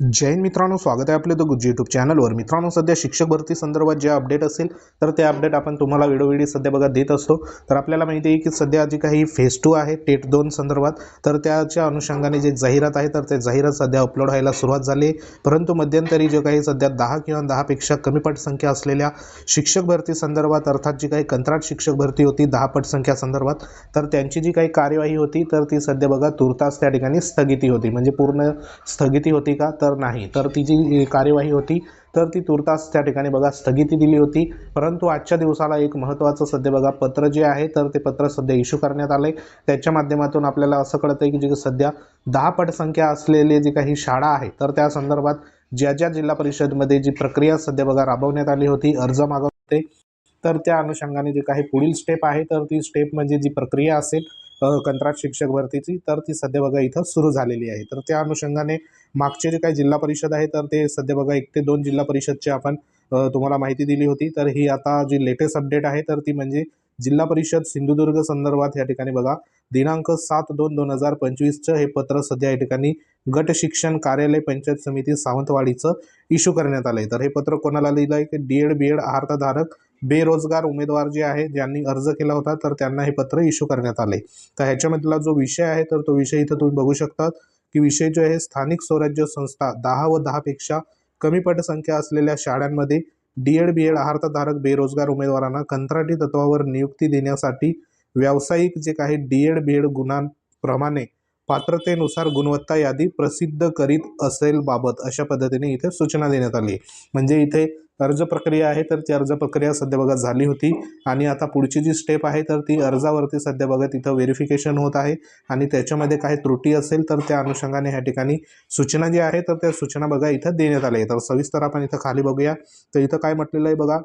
जैन मित्रांनो स्वागत आहे आपले द गुज्जी यूट्यूब चॅनलवर मित्रांनो सध्या शिक्षक भरती संदर्भात जे अपडेट असेल तर ते अपडेट आपण तुम्हाला वेळोवेळी सध्या बघा देत असतो. तर आपल्याला माहिती आहे की सध्या जी काही फेज टू आहे टेट दोन संदर्भात. तर त्याच्या अनुषंगाने जे जाहिरात आहे तर ते जाहिरात सध्या अपलोड व्हायला सुरुवात झाली परंतु मध्यंतरी जे काही सध्या दहा किंवा दहापेक्षा कमी पटसंख्या असलेल्या शिक्षक भरती संदर्भात अर्थात जी काही कंत्राट शिक्षक भरती होती दहा पटसंख्या संदर्भात तर त्यांची जी काही कार्यवाही होती तर ती सध्या बघा तुर्तास त्या ठिकाणी स्थगिती होती. म्हणजे पूर्ण स्थगिती होती का? तर नाही. तर ती जी कार्यवाही होती तर ती तुर्तास त्या ठिकाणी बघा स्थगिती दिली होती. परंतु आजच्या दिवसाला एक महत्त्वाचं सध्या बघा पत्र जे आहे तर ते पत्र सध्या इश्यू करण्यात आले त्याच्या माध्यमातून आपल्याला असं कळतं आहे की जे सध्या दहा पट संख्या असलेले जी काही शाळा आहे तर त्या संदर्भात ज्या ज्या जिल्हा परिषदमध्ये जी प्रक्रिया सध्या बघा राबवण्यात आली होती अर्ज मागवते होते तर त्या अनुषंगाने जे काही पुढील स्टेप आहे तर ती स्टेप म्हणजे जी प्रक्रिया असेल कंत्राट शिक्षक भरतीची तर ती सध्या बघा इथं सुरू झालेली आहे. तर त्या अनुषंगाने मागचे जे काही जिल्हा परिषद आहे तर ते सध्या बघा एक ते दोन जिल्हा परिषदचे आपण तुम्हाला माहिती दिली होती. तर ही आता जी लेटेस्ट अपडेट आहे तर ती म्हणजे जिल्हा परिषद सिंधुदुर्ग संदर्भात या ठिकाणी बघा दिनांक सात दोन दोन हजार पंचवीसचं हे पत्र सध्या या ठिकाणी गट शिक्षण कार्यालय पंचायत समिती सावंतवाडीचं इश्यू करण्यात आलं आहे तर हे पत्र कोणाला लिहिलं आहे की डी एड बी एड आहारधारक बेरोजगार उमेदवार जे आहे ज्यांनी अर्ज केला होता तर त्यांना हे पत्र इश्यू करण्यात आले. तर ह्याच्यामधला जो विषय आहे तर तो विषय इथं तुम्ही बघू शकता की विषय जो आहे स्थानिक स्वराज्य संस्था दहा व दहापेक्षा कमी पटसंख्या असलेल्या शाळांमध्ये डी एड बी एड आहारधारक बेरोजगार उमेदवारांना कंत्राटी तत्वावर नियुक्ती देण्यासाठी व्यावसायिक जे काही डी एड बी एड गुणांप्रमाणे पात्रतेनुसार गुणवत्ता यादी प्रसिद्ध करीत असेल बाबत अशा पद्धतीने इथे सूचना देण्यात आली. म्हणजे इथे अर्ज प्रक्रिया आहे तर ती अर्ज प्रक्रिया सध्या बघा झाली होती. आणि आता पुढची जी स्टेप आहे तर ती अर्जावरती सध्या बघा तिथं व्हेरिफिकेशन होत आहे. आणि त्याच्यामध्ये काही त्रुटी असेल तर त्या अनुषंगाने ह्या ठिकाणी सूचना जी आहे तर त्या सूचना बघा इथं देण्यात आल्या. तर सविस्तर आपण इथं खाली बघूया. तर इथं काय म्हटलेलं आहे बघा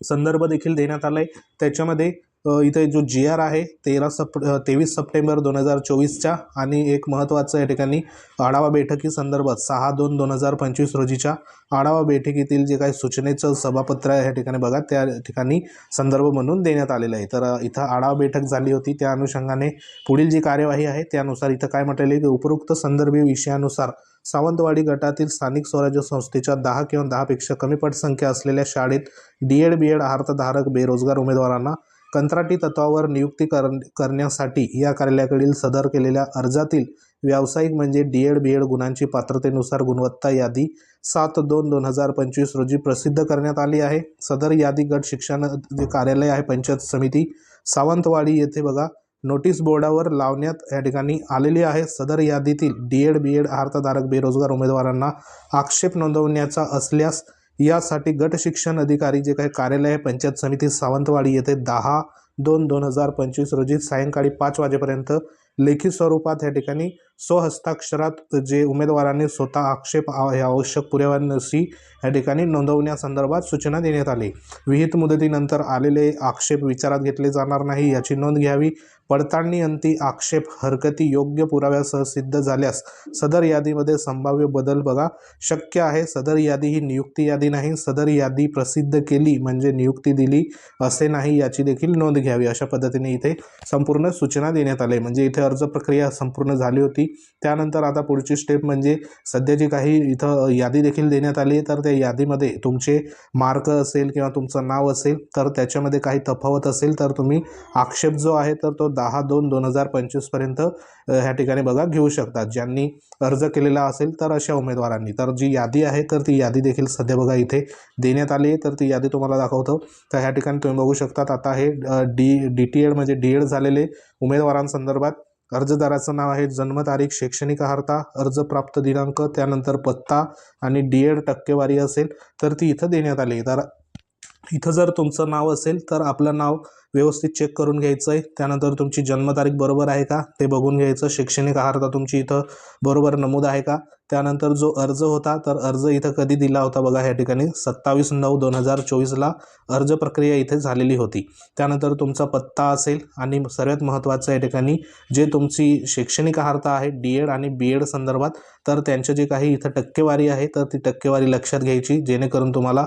संदर्भ देखील देण्यात आला आहे त्याच्यामध्ये इथे जो जी आर आहे तेरा सप तेवीस सप्टेंबर दोन हजार चोवीसच्या आणि एक महत्त्वाचं या ठिकाणी आढावा बैठकी संदर्भात सहा दोन दोन हजार पंचवीस रोजीच्या आढावा बैठकीतील जे काही सूचनेचं सभापत्र आहे या ठिकाणी बघा त्या ठिकाणी संदर्भ म्हणून देण्यात आलेलं आहे. तर इथं आढावा बैठक झाली होती त्या अनुषंगाने पुढील जी कार्यवाही आहे त्यानुसार इथं काय म्हटलेलं आहे की उपरोक्त संदर्भी विषयानुसार सावंतवाडी गटातील स्थानिक स्वराज्य संस्थेच्या दहा किंवा दहापेक्षा कमी पटसंख्या असलेल्या शाळेत डी एड बी एड अर्थधारक बेरोजगार उमेदवारांना कंत्राटी तत्वावर नियुक्ती कर करण्यासाठी या कार्यालयाकडील सदर केलेल्या अर्जातील व्यावसायिक म्हणजे डी एड बी एड गुणांची पात्रतेनुसार गुणवत्ता यादी सात दोन दोन हजार पंचवीस रोजी प्रसिद्ध करण्यात आली आहे. सदर यादी गट शिक्षण जे कार्यालय आहे पंचायत समिती सावंतवाडी येथे बघा नोटीस बोर्डावर लावण्यात या ठिकाणी आलेली आहे. सदर यादीतील डी एड बी एड अर्थधारक बेरोजगार उमेदवारांना आक्षेप नोंदवण्याचा असल्यास यासाठी गट शिक्षण अधिकारी जे काही कार्यालय आहे पंचायत समिती सावंतवाडी येथे दहा दोन दोन हजार पंचवीस रोजी सायंकाळी पाच वाजेपर्यंत लेखी स्वरूपात या ठिकाणी स्वहस्ताक्षरात जे उमेदवारांनी स्वतः आक्षेप हे आवश्यक पुराव्यांशी या ठिकाणी नोंदवण्यासंदर्भात सूचना देण्यात आली. विहित मुदतीनंतर आलेले आक्षेप विचारात घेतले जाणार नाही याची नोंद घ्यावी. पडताळणी अंती आक्षेप हरकती योग्य पुराव्यासह सिद्ध झाल्यास सदर यादीमध्ये संभाव्य बदल बघा. शक्य आहे सदर यादी ही नियुक्ती यादी नाही सदर यादी प्रसिद्ध केली म्हणजे नियुक्ती दिली असे नाही याची देखील नोंद घ्यावी अशा पद्धतीने इथे संपूर्ण सूचना देण्यात आली. म्हणजे इथे अर्ज प्रक्रिया संपूर्ण झाली होती. त्यानंतर आता पुढची स्टेप म्हणजे सध्या जी काही इथं यादी देखील देण्यात आली आहे तर त्या यादीमध्ये तुमचे मार्क असेल किंवा तुमचं नाव असेल तर त्याच्यामध्ये काही तफावत असेल तर तुम्ही आक्षेप जो आहे तर तो दहा दोन दोन हजार पंचवीसपर्यंत ह्या ठिकाणी बघा घेऊ शकतात. ज्यांनी अर्ज केलेला असेल तर अशा उमेदवारांनी. तर जी यादी आहे तर ती यादी देखील सध्या बघा इथे देण्यात आली आहे. तर ती यादी तुम्हाला दाखवतो. तर ह्या ठिकाणी तुम्ही बघू शकतात. आता हे डी डी टी एड म्हणजे डी एड झालेले उमेदवारांसंदर्भात अर्जदाराचं नाव आहे जन्मतारीख शैक्षणिक अर्हता अर्ज प्राप्त दिनांक त्यानंतर पत्ता आणि डी एड टक्केवारी असेल तर ती इथं देण्यात आली. तर इथं जर तुमचं नाव असेल तर आपलं नाव व्यवस्थित चेक करून घ्यायचं आहे त्यानंतर तुमची जन्मतारीख बरोबर आहे का? ते बघून घ्यायचं. शैक्षणिक अर्हता तुमची इथं बरोबर नमूद आहे का? त्यानंतर जो अर्ज होता तर अर्ज इथं कधी दिला होता बघा ह्या ठिकाणी? सत्तावीस नऊ दोन हजार चोवीसला अर्ज प्रक्रिया इथे झालेली होती. त्यानंतर तुमचा पत्ता असेल आणि सर्वात महत्त्वाचं या ठिकाणी जे तुमची शैक्षणिक अर्हता आहे डी एड आणि बी एड संदर्भात तर त्यांचे जे काही इथं टक्केवारी आहे तर ती टक्केवारी लक्षात घ्यायची. जेणेकरून तुम्हाला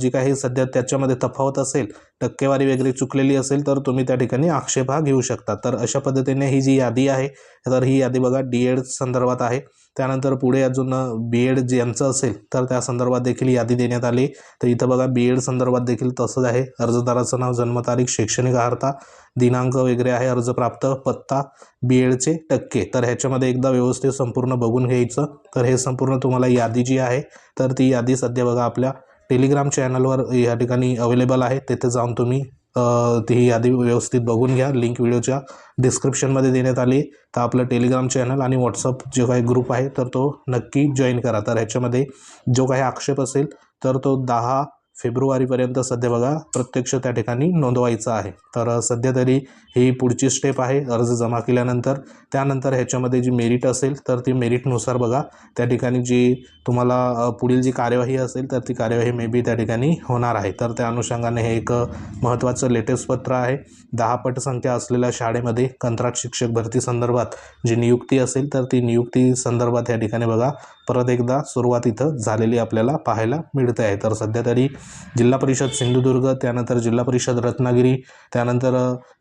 जी काही सध्या त्याच्यामध्ये तफावत असेल टक्केवारी वगैरे चुकलेली असेल तर तुम्ही त्या ठिकाणी आक्षेप हा घेऊ शकता. तर अशा पद्धतीने ही जी यादी आहे तर ही यादी बघा डी एड संदर्भात आहे. त्यानंतर पुढे अजून बी एड ज्यांचं असेल तर त्या संदर्भात देखील यादी देण्यात आली. तर इथं बघा बी एड संदर्भात देखील तसंच आहे. अर्जदाराचं नाव जन्मतारीख शैक्षणिक अर्हता दिनांक वगैरे आहे अर्ज प्राप्त पत्ता बी एडचे टक्के. तर ह्याच्यामध्ये एकदा व्यवस्थित संपूर्ण बघून घ्यायचं. तर हे संपूर्ण तुम्हाला यादी जी आहे तर ती यादी सध्या बघा आपल्या टेलिग्राम चॅनलवर या ठिकाणी अवेलेबल आहे. तिथे जाऊन तुम्ही ती ही यादी व्यवस्थित बघून घ्या. लिंक व्हिडिओच्या डिस्क्रिप्शनमध्ये देण्यात आली. तर आपलं टेलिग्राम चॅनल आणि व्हॉट्सअप जो काही ग्रुप आहे तर तो नक्की जॉईन करा. तर ह्याच्यामध्ये जो काही आक्षेप असेल तर तो दहा फेब्रुवारीपर्यंत सध्या बघा प्रत्यक्ष त्या ठिकाणी नोंदवायचं आहे. तर सध्या तरी ही पुढची स्टेप आहे अर्ज जमा केल्यानंतर. त्यानंतर ह्याच्यामध्ये जी मेरिट असेल तर ती मेरिटनुसार बघा त्या ठिकाणी जी तुम्हाला पुढील जी कार्यवाही असेल तर ती कार्यवाही मे बी त्या ठिकाणी होणार आहे. तर त्या अनुषंगाने हे एक महत्त्वाचं लेटेस्ट पत्र आहे. दहा पटसंख्या असलेल्या शाळेमध्ये कंत्राट शिक्षक भरती संदर्भात जी नियुक्ती असेल तर ती नियुक्ती संदर्भात या ठिकाणी बघा परत एकदा सुरुवात इथं झालेली आपल्याला पाहायला मिळते आहे. तर सध्या तरी जिल्हा परिषद सिंधुदुर्ग त्यानंतर जिल्हा परिषद रत्नागिरी त्यानंतर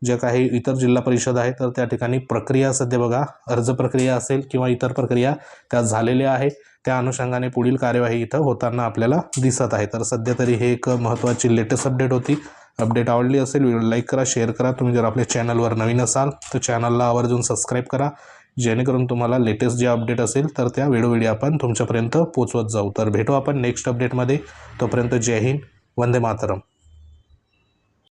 ज्या काही इतर जिल्हा परिषद आहे तर त्या ठिकाणी प्रक्रिया सध्या बघा अर्ज प्रक्रिया असेल किंवा इतर प्रक्रिया त्या झालेल्या आहे त्या अनुषंगाने पुढील कार्यवाही इथं होताना आपल्याला दिसत आहे. तर सध्या तरी हे एक महत्त्वाची लेटेस्ट अपडेट होती. अपडेट आवडली असेल व्हिडिओ लाईक करा शेअर करा. तुम्ही जर आपल्या चॅनलवर नवीन असाल तर चॅनलला आवर्जून सबस्क्राईब करा. जेणेकरून तुम्हाला लेटेस्ट जे अपडेट असेल तर त्या वेळोवेळी आपण तुमच्यापर्यंत पोचवत जाऊ. तर भेटू आपण नेक्स्ट अपडेटमध्ये तोपर्यंत जय हिंद वंदे मातरम.